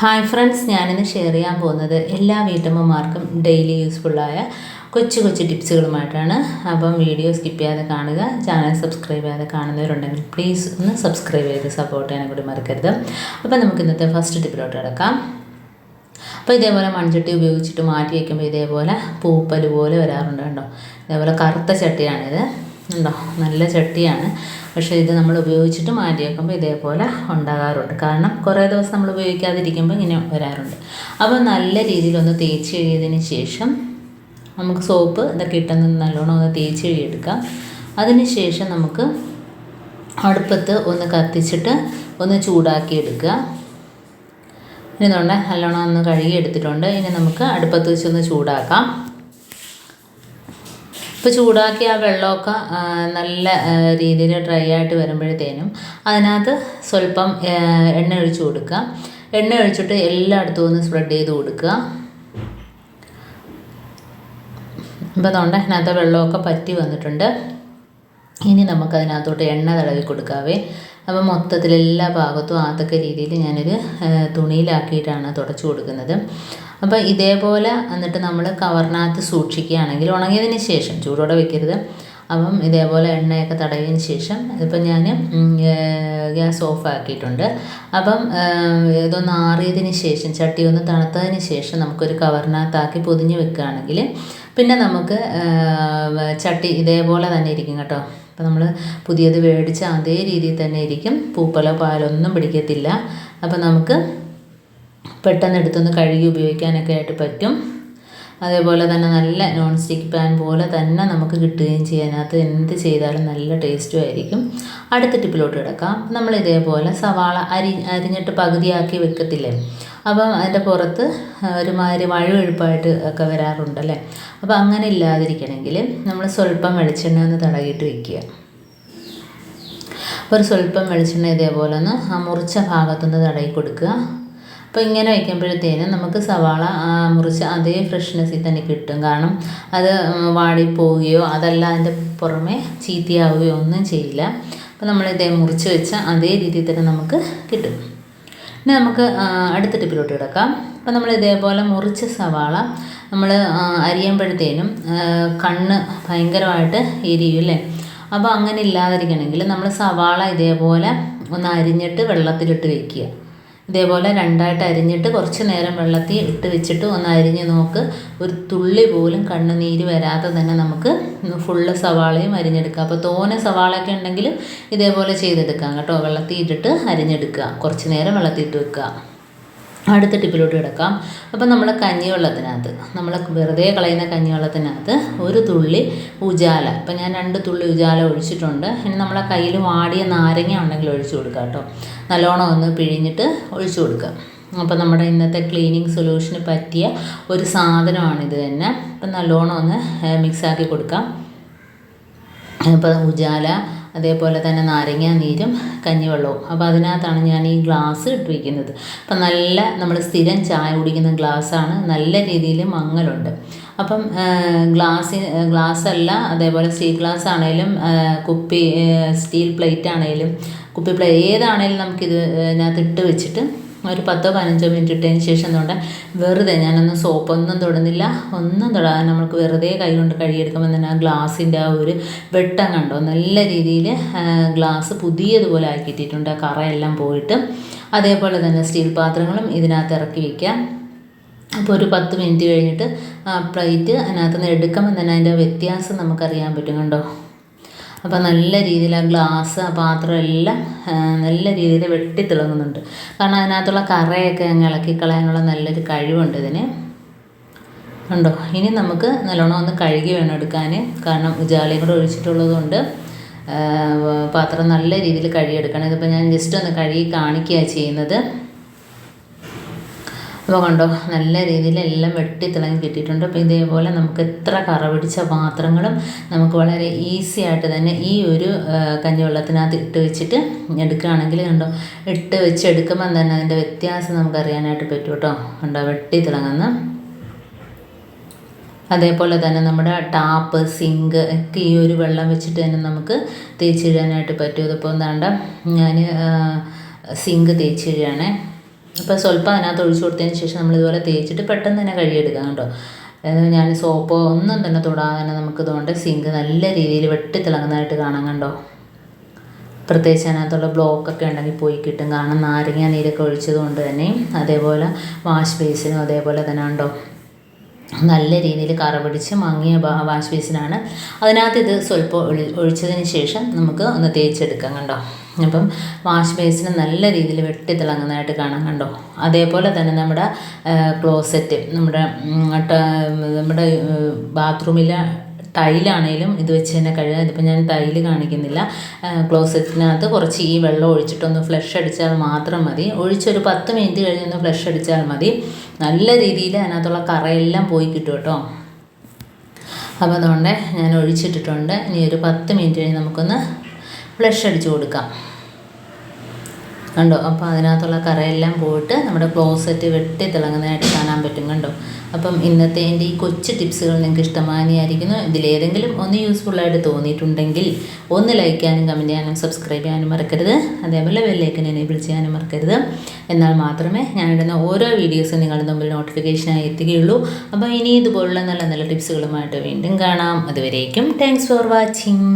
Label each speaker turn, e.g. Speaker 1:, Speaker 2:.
Speaker 1: Hi friends ഞാനിന്ന് share ചെയ്യാൻ പോകുന്നത് എല്ലാ വീട്ടമ്മമാർക്കും ഡെയിലി യൂസ്ഫുള്ളായ കൊച്ചു കൊച്ചു ടിപ്സുകളുമായിട്ടാണ് അപ്പം വീഡിയോ സ്കിപ്പ് ചെയ്യാതെ കാണുക ചാനൽ സബ്സ്ക്രൈബ് ചെയ്യാതെ കാണുന്നവരുണ്ടെങ്കിൽ പ്ലീസ് ഒന്ന് സബ്സ്ക്രൈബ് ചെയ്ത് സപ്പോർട്ട് ചെയ്യാനും കൂടി മറക്കരുത്. അപ്പം നമുക്ക് ഇന്നത്തെ ഫസ്റ്റ് ടിപ്പിലോട്ട് കിടക്കാം. അപ്പോൾ ഇതേപോലെ മൺചട്ടി ഉപയോഗിച്ചിട്ട് മാറ്റി വയ്ക്കുമ്പോൾ ഇതേപോലെ പൂപ്പൽ പോലെ വരാറുണ്ട് കേട്ടോ ഇതേപോലെ കറുത്ത ചട്ടിയാണിത്. ഉണ്ടോ? നല്ല ചട്ടിയാണ്. പക്ഷേ ഇത് നമ്മൾ ഉപയോഗിച്ചിട്ട് മാറ്റി വെക്കുമ്പോൾ ഇതേപോലെ ഉണ്ടാകാറുണ്ട്. കാരണം കുറേ ദിവസം നമ്മൾ ഉപയോഗിക്കാതിരിക്കുമ്പോൾ ഇങ്ങനെ വരാറുണ്ട്. അപ്പോൾ നല്ല രീതിയിലൊന്ന് തേച്ച് കഴിയതിന് ശേഷം നമുക്ക് സോപ്പ് ഇതൊക്കെ ഇട്ടെന്ന് നല്ലോണം ഒന്ന് തേച്ച് കഴിയെടുക്കാം അതിന് ശേഷം നമുക്ക് അടുപ്പത്ത് ഒന്ന് കത്തിച്ചിട്ട് ഒന്ന് ചൂടാക്കി എടുക്കുക ഇനി നമ്മുടെ നല്ലോണം ഒന്ന് കഴുകി എടുത്തിട്ടുണ്ട് ഇനി നമുക്ക് അടുപ്പത്ത് വെച്ചൊന്ന് ചൂടാക്കാം. ഇപ്പോൾ ചൂടാക്കി ആ വെള്ളമൊക്കെ നല്ല രീതിയിൽ ഡ്രൈ ആയിട്ട് വരുമ്പോഴത്തേനും അതിനകത്ത് സ്വല്പം എണ്ണ ഒഴിച്ച് കൊടുക്കുക. എണ്ണ ഒഴിച്ചിട്ട് എല്ലായിടത്തും ഒന്ന് സ്പ്രെഡ് ചെയ്ത് കൊടുക്കുക. ഇപ്പോൾ തൊണ്ടനകത്ത് വെള്ളമൊക്കെ പറ്റി വന്നിട്ടുണ്ട്. ഇനി നമുക്ക് അതിനകത്തോട്ട് എണ്ണ തടവി കൊടുക്കാവേ. അപ്പോൾ മൊത്തത്തിൽ എല്ലാ ഭാഗത്തും ആത്തക്ക രീതിയിൽ ഞാനൊരു തുണിയിലാക്കിയിട്ടാണ് തുടച്ചു കൊടുക്കുന്നത്. അപ്പോൾ ഇതേപോലെ എന്നിട്ട് നമ്മൾ കവറിനകത്ത് സൂക്ഷിക്കുകയാണെങ്കിൽ ഉണങ്ങിയതിന് ശേഷം ചൂടോടെ വെക്കരുത്. അപ്പം ഇതേപോലെ എണ്ണയൊക്കെ തടവിയതിന് ശേഷം ഇപ്പം ഞാൻ ഗ്യാസ് ഓഫ് ആക്കിയിട്ടുണ്ട് അപ്പം ഇതൊന്ന് ആറിയതിന് ശേഷം ചട്ടി ഒന്ന് തണുത്തതിന് ശേഷം നമുക്കൊരു കവറിനകത്താക്കി പൊതിഞ്ഞ് വെക്കുകയാണെങ്കിൽ പിന്നെ നമുക്ക് ചട്ടി ഇതേപോലെ തന്നെ ഇരിക്കും കേട്ടോ. അപ്പോൾ നമ്മൾ പുതിയത് മേടിച്ച അതേ രീതിയിൽ തന്നെ ഇരിക്കും. പൂപ്പലോ പാലൊന്നും പിടിക്കത്തില്ല. അപ്പോൾ നമുക്ക് പെട്ടെന്ന് എടുത്തൊന്ന് കഴുകി ഉപയോഗിക്കാനൊക്കെ ആയിട്ട് പറ്റും. അതേപോലെ തന്നെ നല്ല നോൺ സ്റ്റിക്ക് പാൻ പോലെ തന്നെ നമുക്ക് കിട്ടുകയും ചെയ്യാനകത്ത് എന്ത് ചെയ്താലും നല്ല ടേസ്റ്റും ആയിരിക്കും. അടുത്ത ടിപ്പിലോട്ട് കിടക്കാം. നമ്മൾ ഇതേപോലെ സവാള അരി അരിഞ്ഞിട്ട് പകുതിയാക്കി വെക്കത്തില്ലേ? അപ്പം അതിന്റെ പുറത്ത് ഒരുമാതിരി വഴുവഴുപ്പായിട്ട് ഒക്കെ വരാറുണ്ടല്ലേ അപ്പോൾ അങ്ങനെ ഇല്ലാതിരിക്കണമെങ്കിൽ നമ്മൾ സ്വല്പം വെളിച്ചെണ്ണ ഒന്ന് തടകിയിട്ട് വെക്കുക. ഒരു സ്വല്പം വെളിച്ചെണ്ണ ഇതേപോലെ ഒന്ന് ആ മുറിച്ച ഭാഗത്തുനിന്ന് തടയി കൊടുക്കുക. അപ്പോൾ ഇങ്ങനെ വയ്ക്കുമ്പോഴത്തേനും നമുക്ക് സവാള മുറിച്ച് അതേ ഫ്രഷ്നെസ്സിൽ തന്നെ കിട്ടും. കാരണം അത് വാടിപ്പോവുകയോ അതല്ല അതിന്റെ പുറമെ ചീത്തയാവുകയോ ഒന്നും ചെയ്യില്ല. അപ്പോൾ നമ്മളിതേ മുറിച്ച് വെച്ച അതേ രീതിയിൽ തന്നെ നമുക്ക് കിട്ടും. ഇനി നമുക്ക് അടുത്ത ടിപ്പിലോട്ട് കിടക്കാം. അപ്പോൾ നമ്മൾ ഇതേപോലെ മുറിച്ച സവാള നമ്മൾ അരിയുമ്പോഴത്തേനും കണ്ണ് ഭയങ്കരമായിട്ട് എരിയും അല്ലേ അപ്പോൾ അങ്ങനെ ഇല്ലാതിരിക്കണമെങ്കിൽ നമ്മൾ സവാള ഇതേപോലെ ഒന്ന് അരിഞ്ഞിട്ട് വെള്ളത്തിലിട്ട് വെക്കുക. ഇതേപോലെ രണ്ടായിട്ട് അരിഞ്ഞിട്ട് കുറച്ച് നേരം വെള്ളത്തിൽ ഇട്ട് വെച്ചിട്ട് ഒന്ന് അരിഞ്ഞ് നോക്ക്. ഒരു തുള്ളി പോലും കണ്ണുനീര് വരാതെ തന്നെ നമുക്ക് ഫുള്ള് സവാളയും അരിഞ്ഞെടുക്കാം. അപ്പോൾ തോനെ സവാളയൊക്കെ ഉണ്ടെങ്കിൽ ഇതേപോലെ ചെയ്തെടുക്കാം കേട്ടോ. വെള്ളത്തിൽ ഇട്ടിട്ട് അരിഞ്ഞെടുക്കുക. കുറച്ച് നേരം വെള്ളത്തിൽ ഇട്ട് വെക്കുക. അടുത്ത ടിപ്പിലോട്ട് കിടക്കാം. അപ്പം നമ്മൾ കഞ്ഞിവെള്ളത്തിനകത്ത് നമ്മൾ വെറുതെ കളയുന്ന കഞ്ഞിവെള്ളത്തിനകത്ത് ഒരു തുള്ളി ഉജാല. ഇപ്പം ഞാൻ രണ്ട് തുള്ളി ഉജാല ഒഴിച്ചിട്ടുണ്ട്. ഇനി നമ്മളെ കയ്യിൽ വാടിയ നാരങ്ങ ഉണ്ടെങ്കിൽ ഒഴിച്ചു കൊടുക്കുക കേട്ടോ. നല്ലോണം ഒന്ന് പിഴിഞ്ഞിട്ട് ഒഴിച്ചു കൊടുക്കുക അപ്പം നമ്മുടെ ഇന്നത്തെ ക്ലീനിങ് സൊല്യൂഷന് പറ്റിയ ഒരു സാധനമാണിത് തന്നെ. അപ്പം നല്ലോണം ഒന്ന് മിക്സാക്കി കൊടുക്കാം. ഇപ്പം ഉജാല അതേപോലെ തന്നെ നാരങ്ങ നീരും കഞ്ഞിവെള്ളവും. അപ്പോൾ അതിനകത്താണ് ഞാൻ ഈ ഗ്ലാസ് ഇട്ട് വയ്ക്കുന്നത് അപ്പം നല്ല നമ്മൾ സ്ഥിരം ചായ കുടിക്കുന്ന ഗ്ലാസ്സാണ്. നല്ല രീതിയിൽ മങ്ങലുണ്ട്. അപ്പം ഗ്ലാസ് ഗ്ലാസ് അല്ല അതേപോലെ സ്റ്റീൽ ഗ്ലാസ് ആണെങ്കിലും കുപ്പി സ്റ്റീൽ പ്ലേറ്റ് ആണെങ്കിലും കുപ്പി പ്ലേ ഏതാണെങ്കിലും നമുക്കിത് ഇതിനകത്ത് ഇട്ട് വെച്ചിട്ട് ഒരു പത്തോ പതിനഞ്ചോ മിനിറ്റ് ഇട്ടതിന് ശേഷം എന്തുകൊണ്ട് വെറുതെ ഞാനൊന്നും സോപ്പൊന്നും തൊടുന്നില്ല. ഒന്നും തൊടാതെ നമുക്ക് വെറുതെ കൈ കൊണ്ട് കഴുകിയെടുക്കുമ്പോൾ തന്നെ ആ ഗ്ലാസിന്റെ ആ ഒരു വെട്ടം കണ്ടോ? നല്ല രീതിയിൽ ഗ്ലാസ് പുതിയതുപോലെ ആക്കിയിട്ടിട്ടുണ്ട്. ആ കറയെല്ലാം പോയിട്ട് അതേപോലെ തന്നെ സ്റ്റീൽ പാത്രങ്ങളും ഇതിനകത്ത് ഇറക്കി വയ്ക്കാം അപ്പോൾ ഒരു പത്ത് മിനിറ്റ് കഴിഞ്ഞിട്ട് ആ പ്ലേറ്റ് അതിനകത്ത് നിന്ന് എടുക്കുമ്പോൾ തന്നെ അതിന്റെ വ്യത്യാസം നമുക്കറിയാൻ പറ്റും കണ്ടോ? അപ്പോൾ നല്ല രീതിയിൽ ആ ഗ്ലാസ് ആ പാത്രം എല്ലാം നല്ല രീതിയിൽ വെട്ടിത്തിളങ്ങുന്നുണ്ട് കാരണം അതിനകത്തുള്ള കറയൊക്കെ അങ്ങ് ഇളക്കി കളയാനുള്ള നല്ലൊരു കഴിവുണ്ട് ഇതിന്. ഉണ്ടോ? ഇനി നമുക്ക് നല്ലോണം ഒന്ന് കഴുകി വേണം എടുക്കാൻ കാരണം ഉജാലയും കൂടെ ഒഴിച്ചിട്ടുള്ളത് കൊണ്ട് പാത്രം നല്ല രീതിയിൽ കഴുകിയെടുക്കണം. ഇതിപ്പോൾ ഞാൻ ജസ്റ്റ് ഒന്ന് കഴുകി കാണിക്കുകയാണ് ചെയ്യുന്നത്. അപ്പോൾ കണ്ടോ നല്ല രീതിയിൽ എല്ലാം വെട്ടി തിളങ്ങി കിട്ടിയിട്ടുണ്ട്. അപ്പോൾ ഇതേപോലെ നമുക്ക് എത്ര കറ പിടിച്ച പാത്രങ്ങളും നമുക്ക് വളരെ ഈസി ആയിട്ട് തന്നെ ഈ ഒരു കഞ്ഞിവെള്ളത്തിനകത്ത് ഇട്ട് വെച്ചിട്ട് എടുക്കുകയാണെങ്കിൽ കണ്ടോ ഇട്ട് വെച്ച് എടുക്കുമ്പം തന്നെ അതിന്റെ വ്യത്യാസം നമുക്ക് അറിയാനായിട്ട് പറ്റും കേട്ടോ കണ്ടോ വെട്ടി തിളങ്ങുന്ന. അതേപോലെ തന്നെ നമ്മുടെ ടാപ്പ് സിങ്ക് ഒക്കെ ഈ ഒരു വെള്ളം വെച്ചിട്ട് തന്നെ നമുക്ക് തേച്ചിടാനായിട്ട് പറ്റും. ഇതിപ്പോൾ എന്താണ്ട് ഞാൻ സിങ്ക് തേച്ചിടുകയാണേ അപ്പോൾ സ്വല്പം അതിനകത്ത് ഒഴിച്ചു കൊടുത്തതിന് ശേഷം നമ്മളിതുപോലെ തേച്ചിട്ട് പെട്ടെന്ന് തന്നെ കഴുകിയെടുക്കാം കേട്ടോ. ഞാൻ സോപ്പോ ഒന്നും തന്നെ തൊടാതെ തന്നെ നമുക്ക് ഇതുകൊണ്ട് സിങ്ക് നല്ല രീതിയിൽ വെട്ടിത്തിളങ്ങുന്നതായിട്ട് കാണാൻ കണ്ടോ? പ്രത്യേകിച്ച് അതിനകത്തുള്ള ബ്ലോക്കൊക്കെ ഉണ്ടെങ്കിൽ പോയി കിട്ടും. കാരണം നാരങ്ങ നീരൊക്കെ ഒഴിച്ചത് കൊണ്ട് തന്നെ അതേപോലെ വാഷ് ബേസിനും അതേപോലെ തന്നെ ഉണ്ടോ നല്ല രീതിയിൽ കറ പിടിച്ച് മങ്ങിയ വാഷ് ബേസിനാണ്. അതിനകത്ത് ഇത് സ്വല്പം ഒഴി ഒഴിച്ചതിന് ശേഷം നമുക്ക് ഒന്ന് തേച്ചെടുക്കാം കണ്ടോ? അപ്പം വാഷ് ബേസിന് നല്ല രീതിയിൽ വെട്ടി തിളങ്ങുന്നതായിട്ട് കാണാം കണ്ടോ? അതേപോലെ തന്നെ നമ്മുടെ ക്ലോസറ്റ് നമ്മുടെ നമ്മുടെ ബാത്റൂമിലെ ടൈലാണേലും ഇത് വെച്ച് തന്നെ കഴുകാം ഇതിപ്പോൾ ഞാൻ ടൈൽ കാണിക്കുന്നില്ല. ക്ലോസറ്റിനകത്ത് കുറച്ച് ഈ വെള്ളം ഒഴിച്ചിട്ടൊന്ന് ഫ്ലഷ് അടിച്ചാൽ മാത്രം മതി. ഒഴിച്ചൊരു പത്ത് മിനിറ്റ് കഴിഞ്ഞൊന്ന് ഫ്ലഷ് അടിച്ചാൽ മതി. നല്ല രീതിയിൽ അതിനകത്തുള്ള കറയെല്ലാം പോയി കിട്ടും കേട്ടോ. അപ്പോൾ അതുകൊണ്ട് ഞാൻ ഒഴിച്ചിട്ടിട്ടുണ്ട്. ഇനി ഒരു പത്ത് മിനിറ്റ് കഴിഞ്ഞ് നമുക്കൊന്ന് ഫ്ലഷ് അടിച്ച് കൊടുക്കാം. കണ്ടോ? അപ്പോൾ അതിനകത്തുള്ള കറയെല്ലാം പോയിട്ട് നമ്മുടെ ക്ലോസറ്റ് വെട്ടി തിളങ്ങുന്നതായിട്ട് കാണാൻ പറ്റും കണ്ടോ? അപ്പം ഇന്നത്തെ എന്റെ ഈ കൊച്ചു ടിപ്സുകൾ നിങ്ങൾക്ക് ഇഷ്ടമാനിയായിരിക്കുന്നു ഇതിലേതെങ്കിലും ഒന്ന് യൂസ്ഫുള്ളായിട്ട് തോന്നിയിട്ടുണ്ടെങ്കിൽ ഒന്ന് ലൈക്ക് ചെയ്യാനും കമന്റ് ചെയ്യാനും സബ്സ്ക്രൈബ് ചെയ്യാനും മറക്കരുത്. അതേപോലെ ബെല്ലൈക്കൻ എനേബിൾ ചെയ്യാനും മറക്കരുത്. എന്നാൽ മാത്രമേ ഞാനിടുന്ന ഓരോ വീഡിയോസും നിങ്ങളുടെ മുമ്പിൽ നോട്ടിഫിക്കേഷനായി എത്തുകയുള്ളൂ. അപ്പോൾ ഇനി ഇതുപോലുള്ള നല്ല നല്ല ടിപ്സുകളുമായിട്ട് വീണ്ടും കാണാം. അതുവരേക്കും താങ്ക്സ് ഫോർ വാച്ചിങ്